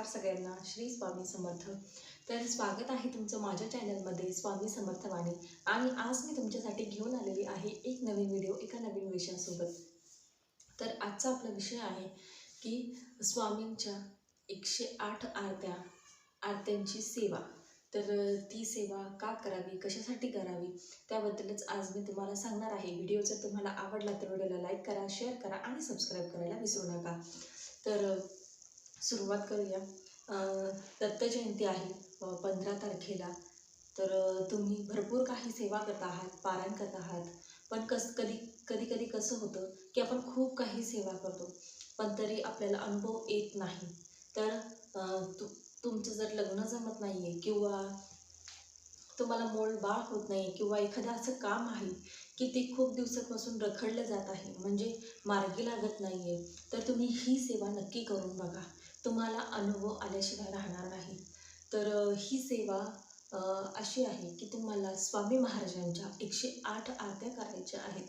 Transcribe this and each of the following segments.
नमस्कार सगळ्यांना. श्री स्वामी समर्थ. तर स्वागत आहे तुमचं माझ्या चॅनलमध्ये स्वामी समर्थवाणी. आणि आज मी तुमच्यासाठी घेऊन आलेली आहे एक नवीन व्हिडिओ एका नवीन विषयासोबत. तर आजचा आपला विषय आहे की स्वामींच्या एकशे आठ आरत्या आरत्यांची सेवा. तर ती सेवा का करावी कशासाठी करावी त्याबद्दलच आज मी तुम्हाला सांगणार आहे. व्हिडिओ जर तुम्हाला आवडला तर व्हिडिओला लाईक करा शेअर करा आणि सबस्क्राईब करायला विसरू नका. तर सुरुवात करूया. दत्तजयंती दत्त जयंती आहे पंधरा तारखेला. तर तुम्ही भरपूर काही सेवा करत आहात पारायण करत आहात. पण कस कधी कधी कधी कसं होतं की आपण खूप काही सेवा करतो पण तरी आपल्याला अनुभव येत नाही. तर तु तुमचं जर लग्न जमत नाही आहे किंवा तुम्हाला मोल बाळ होत नाही किंवा एखादं असं काम आहे की ते खूप दिवसापासून रखडलं जात आहे म्हणजे मार्गी लागत नाही आहे तर तुम्ही ही सेवा नक्की करून बघा. तुम्हाला अनुभव आल्याशिवाय राहणार नाही. तर ही सेवा अशी आहे की तुम्हाला स्वामी महाराजांच्या एकशे आठ आरत्या करायच्या आहेत.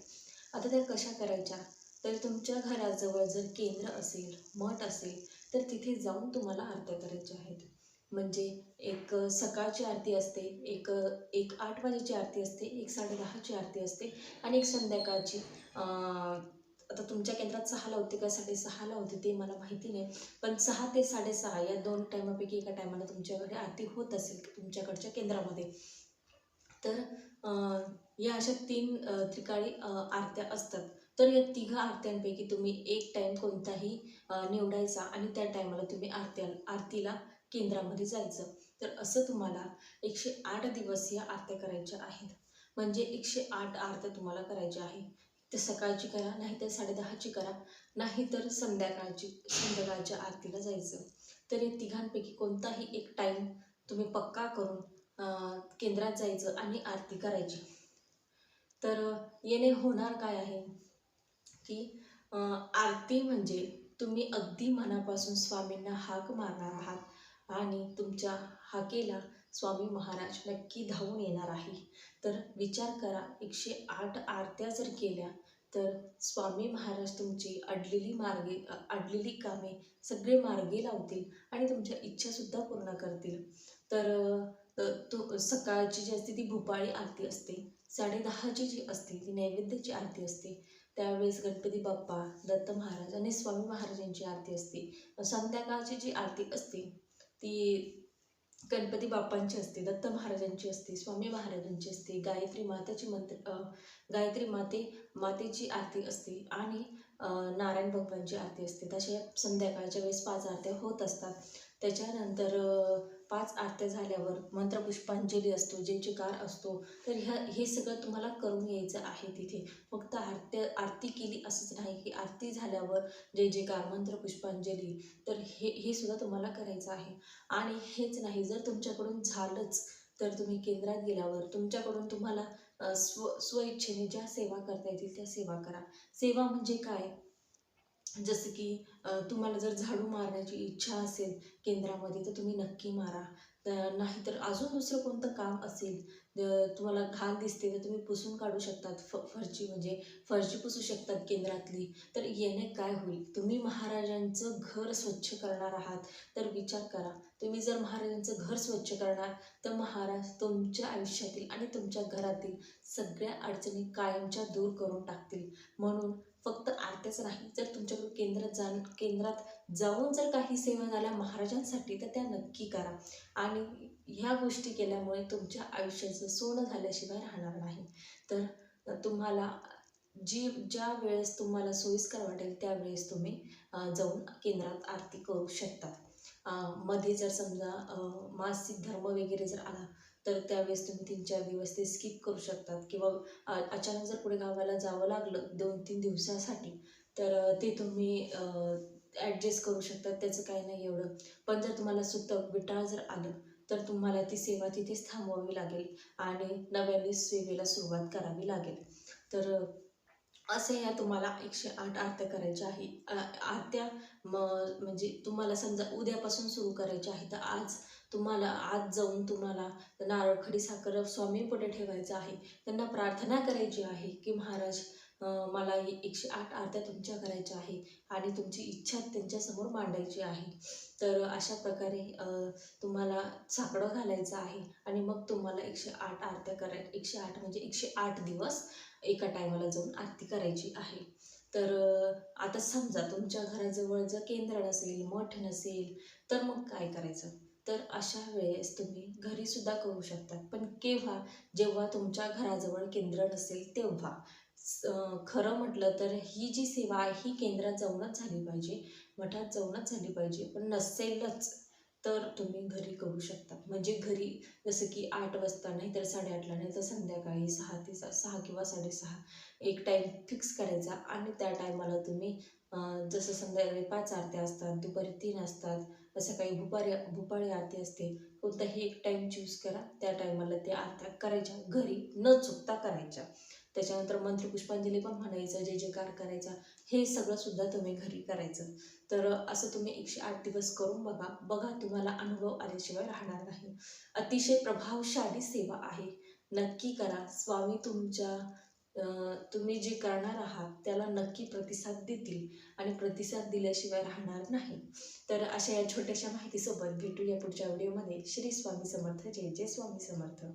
आता त्या कशा करायच्या? तर तुमच्या घराजवळ जर केंद्र असेल मठ असेल तर तिथे जाऊन तुम्हाला आरत्या करायच्या आहेत. म्हणजे एक सकाळची आरती असते एक एक आठ वाजेची आरती असते एक साडेदहाची आरती असते आणि एक संध्याकाळची आता तुमच्या केंद्रात सहाला होते का? साडेसहाला होते ते मला माहिती नाही. पण सहा ते साडेसहा या दोन टायमापैकी एका टायमाला तुमच्याकडे आरती होत असेल तुमच्याकडच्या केंद्रामध्ये. तर या अशा तीन त्रिकाळी आरत्या असतात. तर या तिघा आरत्यांपैकी तुम्ही एक टाईम कोणताही निवडायचा आणि त्या टायमाला तुम्ही आरत्या आरतीला केंद्रामध्ये जायचं. तर असं तुम्हाला एकशे आठ दिवस या आरत्या करायच्या आहेत. म्हणजे एकशे आठ आरत्या तुम्हाला करायच्या आहे ते सकाळची करा नाहीतर साडेदहाची करा. नाहीतर संध्याकाळची संध्याकाळच्या आरतीला जायचं. तर या तिघांपैकी कोणताही एक टाईम तुम्ही पक्का करून केंद्रात जायचं आणि आरती करायची. तर येणे होणार काय आहे? की आरती म्हणजे तुम्ही अगदी मनापासून स्वामींना हाक मारणार आहात आणि तुमच्या हाकेला स्वामी महाराज नक्की धावून येणार आहे. तर विचार करा एकशे आठ आरत्या जर केल्या तर स्वामी महाराज तुमची अडलेली मार्गे अडलेली कामे सगळे मार्गे लावतील आणि तुमच्या इच्छासुद्धा पूर्ण करतील. तर तो सकाळची जी असते ती भूपाळी आरती असते साडेदहाची जी असते ती नैवेद्याची आरती असते त्यावेळेस गणपती बाप्पा दत्त महाराज आणि स्वामी महाराजांची आरती असते. संध्याकाळची जी आरती असते ती गणपती बाप्पांची असते दत्त महाराजांची असते स्वामी महाराजांची असते गायत्री माताची मंत्र गायत्री माते मातेची आरती असते आणि नारायण भगवानची आरती असते. तशा संध्याकाळच्या वेळेस पाच आरत्या होत असतात. त्याच्यानंतर पाच आरत्या झाल्यावर मंत्रपुष्पांजली असतो जयचिकार असतो तर ह्या हे सगळं तुम्हाला करून यायचं आहे तिथे. फक्त आरत्या आरती केली असंच नाही की आरती झाल्यावर जय जयकार मंत्रपुष्पांजली तर हे हे सुद्धा तुम्हाला करायचं आहे. आणि हेच नाही जर तुमच्याकडून झालंच तर तुम्ही केंद्रात गेल्यावर तुमच्याकडून तुम्हाला स्व स्वइच्छेने ज्या सेवा करता येतील त्या सेवा करा. सेवा म्हणजे काय? जसं की तुम्हाला जर झाडू मारण्याची इच्छा असेल केंद्रामध्ये तर तुम्ही नक्की मारा. तर नाहीतर अजून दुसरं कोणतं काम असेल तुम्हाला घाण दिसते तर तुम्ही पुसून काढू शकतात. फ फरची म्हणजे फरची पुसू शकतात केंद्रातली. तर याने काय होईल? तुम्ही महाराजांचं घर स्वच्छ करणार आहात तर विचार करा. तुम्ही जर महाराजांचं घर स्वच्छ करणार तर महाराज तुमच्या आयुष्यातील आणि तुमच्या घरातील सगळ्या अडचणी कायमच्या दूर करून टाकतील. म्हणून फक्त आरत्याच नाही जर तुमच्याकडे केंद्रात जा केंद्रात जाऊन जर काही सेवा झाल्या महाराजांसाठी तर त्या नक्की करा. आणि ह्या गोष्टी केल्यामुळे तुमच्या आयुष्याचं सोनं झाल्याशिवाय राहणार नाही. तर तुम्हाला जी ज्या वेळेस तुम्हाला सोयीस्कर वाटेल त्यावेळेस तुम्ही जाऊन केंद्रात आरती करू शकतात मध्ये जर समजा मासिक धर्म वगैरे जर आला तर त्यावेळेस तुम्ही तीन चार दिवस ते स्किप करू शकतात. किंवा अचानक जर पुढे गावाला जावं लागलं दोन तीन दिवसासाठी तर ते तुम्ही ॲडजस्ट करू शकतात. त्याचं काही नाही एवढं. पण जर तुम्हाला सुतक विटाळ जर आलं तर तुम्हाला ती सेवा तिथेच थांबवावी लागेल. आणि नव्याने सेवेला सुरुवात करावी लागेल. तर असे या तुम्हाला एकशे आठ आरत्या करायच्या आहे. आरत्या म म्हणजे तुम्हाला समजा उद्यापासून सुरू करायच्या आहे तर आज तुम्हाला आज जाऊन तुम्हाला नारळ खडी साखर स्वामीपुढे ठेवायचं आहे. त्यांना प्रार्थना करायची आहे की महाराज मला ही एकशे आठ आरत्या तुमच्या करायच्या आहे आणि तुमची इच्छा त्यांच्यासमोर मांडायची आहे. तर अशा प्रकारे तुम्हाला साकडं घालायचं आहे आणि मग तुम्हाला एकशे आठ आरत्या कराय एकशे आठ म्हणजे एकशे आठ दिवस एका टायमाला जाऊन आरती करायची आहे. तर आता समजा तुमच्या घराजवळ जर केंद्र नसेल मठ नसेल तर मग काय करायचं? तर अशा वेळेस तुम्ही घरीसुद्धा करू शकता. पण केव्हा? जेव्हा तुमच्या घराजवळ केंद्र नसेल तेव्हा. खरं म्हटलं तर ही जी सेवा आहे ही केंद्रात जाऊनच झाली पाहिजे मठात जाऊनच झाली पाहिजे पण नसेलच तर तुम्ही घरी करू शकता. म्हणजे घरी जसं की आठ वाजता नाही तर साडेआठला नाही तर संध्याकाळी सहा ते सहा सहा किंवा साडेसहा एक टाईम फिक्स करायचा आणि त्या टायमाला तुम्ही जसं संध्याकाळी पाच आरत्या असतात दुपारी तीन असतात सकाळी भुपारी भुपाळी आरती असते कोणताही एक टाईम चूज करा त्या टायमाला त्या आरत्या करायच्या. घरी न चुकता करायच्या. त्याच्यानंतर मंत्रपुष्पांजली पण म्हणायचं जे जे कार करायचा हे सगळं सुद्धा तुम्ही घरी करायचं. तर असं तुम्ही एकशे आठ दिवस करून बघा. बघा तुम्हाला अनुभव आल्याशिवाय राहणार नाही. अतिशय प्रभावशाली सेवा आहे. नक्की करा. स्वामी तुमच्या तुम्ही जे करणार आहात त्याला नक्की प्रतिसाद देतील आणि प्रतिसाद दिल्याशिवाय राहणार नाही. तर अशा या छोट्याशा माहितीसोबत भेटूया पुढच्या व्हिडिओमध्ये. श्री स्वामी समर्थ. जय जय स्वामी समर्थ.